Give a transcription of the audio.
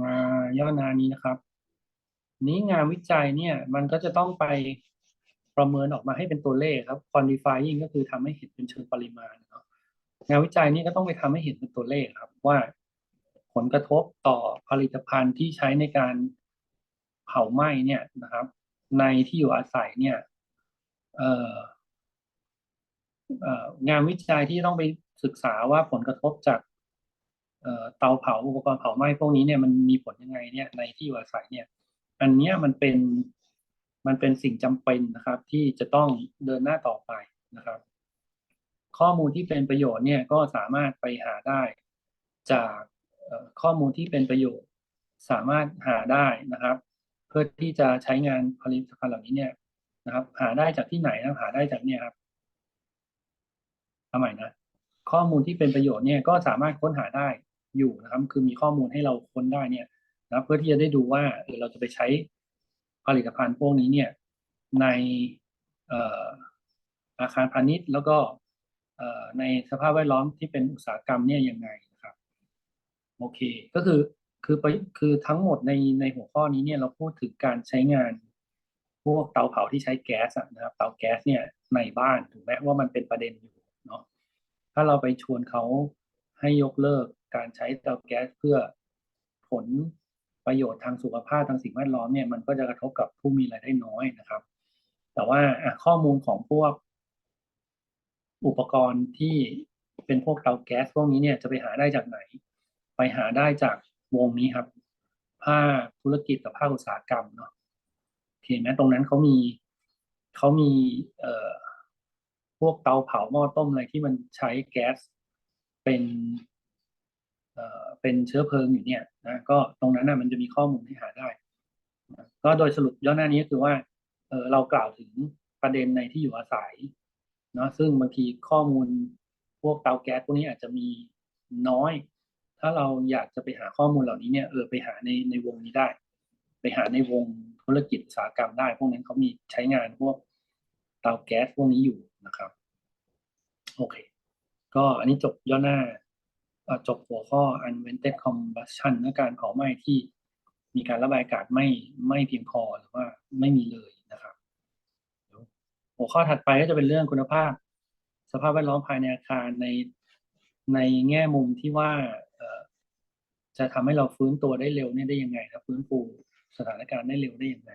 มาย่อหนานี้นะครับ นี้งานวิจัยเนี่ย มันก็จะต้องไปประเมินออกมาให้เป็นตัวเลขครับ quantifying ก็คือทำให้เห็นเป็นเชิงปริมาณเนาะงานวิจัยนี่ก็ต้องไปทำให้เห็นเป็นตัวเลขครับ ว่าผลกระทบต่อผลิตภัณฑ์ที่ใช้ในการเผาไหม้เนี่ยนะครับ ในที่อยู่อาศัยเนี่ยเอ่องานวิจัยที่ต้องไปศึกษาว่าผลกระทบจาก เตาเผาอุปกรณ์เผาไหม้พวกนี้เนี่ยมันมีผลยังไงเนี่ยในที่อยู่อาศัยเนี่ย อันเนี้ยมันเป็นมันเป็นสิ่งจำเป็นนะครับ ที่จะต้องเดินหน้าต่อไปนะครับ ข้อมูลที่เป็นประโยชน์เนี่ยก็สามารถไปหาได้ จากข้อมูลที่เป็นประโยชน์ สามารถหาได้นะครับ เพื่อที่จะใช้งานผลิตภัณฑ์เหล่านี้เนี่ยนะครับ หาได้จากที่ไหนนะหาได้จากเนี่ยครับทำไมนะข้อมูลที่เป็นประโยชน์เนี่ยก็สามารถค้นหาได้ อยู่นะครับ คือมีข้อมูลให้เราค้นได้เนี่ยนะเพื่อที่จะได้ดูว่าเออเราจะไปใช้ผลิตภัณฑ์พวกนี้เนี่ยในอาคารพาณิชย์ แล้วก็ในสภาพแวดล้อมที่เป็นอุตสาหกรรมเนี่ยยังไงนะครับโอเคก็คือคือไปคือทั้งหมดในในหัวข้อนี้เนี่ยเราพูดถึงการใช้งานพวกเตาเผาที่ใช้แก๊สนะครับเตาแก๊สเนี่ยในบ้านถูกไหมว่ามันเป็นประเด็นอยู่เนาะถ้าเราไปชวนเขาให้ยกเลิก การใช้เตาแก๊สเพื่อผลประโยชน์ทางสุขภาพทางสิ่งแวดล้อมเนี่ยมันก็จะกระทบกับผู้มีรายได้น้อยนะครับ แต่ว่าข้อมูลของพวก อุปกรณ์ที่เป็นพวกเตาแก๊สพวกนี้เนี่ยจะไปหาได้จากไหน ไปหาได้จากวงนี้ครับภาคธุรกิจกับภาคอุตสาหกรรมเนาะโอเคไหมตรงนั้นเขามีเขามีเอ่อพวกเตาเผาหม้อต้มอะไรที่มันใช้แก๊สเป็น เป็นเชื้อเพลิงอยู่เนี่ยนะก็ตรงนั้นนะมันจะมีข้อมูลให้หาได้นะก็โดยสรุปย่อหน้านี้ก็คือว่าเเรากล่าวถึงประเด็นในที่อยู่อาศัยเนาะซึ่งบางทีข้อมูลพวกเตาแก๊สพวกนี้อาจจะมีน้อย ถ้าเราอยากจะไปหาข้อมูลเหล่านี้เนี่ยเออไปหาในในวงนี้ได้ ไปหาในวงธุรกิจอุตสาหกรรมได้ พวกนั้นเขามีใช้งานพวกเตาแก๊สพวกนี้อยู่นะครับโอเค ก็อันนี้จบย่อหน้า จบหัวข้อ unvented combustion และการเผาไหม้ที่มีการระบายอากาศไม่ไม่เพียงพอหรือว่าไม่มีเลยนะครับหัวข้อถัดไปก็จะเป็นเรื่องคุณภาพ สภาพแวดล้อมภายในอาคารในในแง่มุมที่ว่าจะทำให้เราฟื้นตัวได้เร็วเนี่ยได้ยังไงครับฟื้นฟูสถานการณ์ได้เร็วได้ยังไง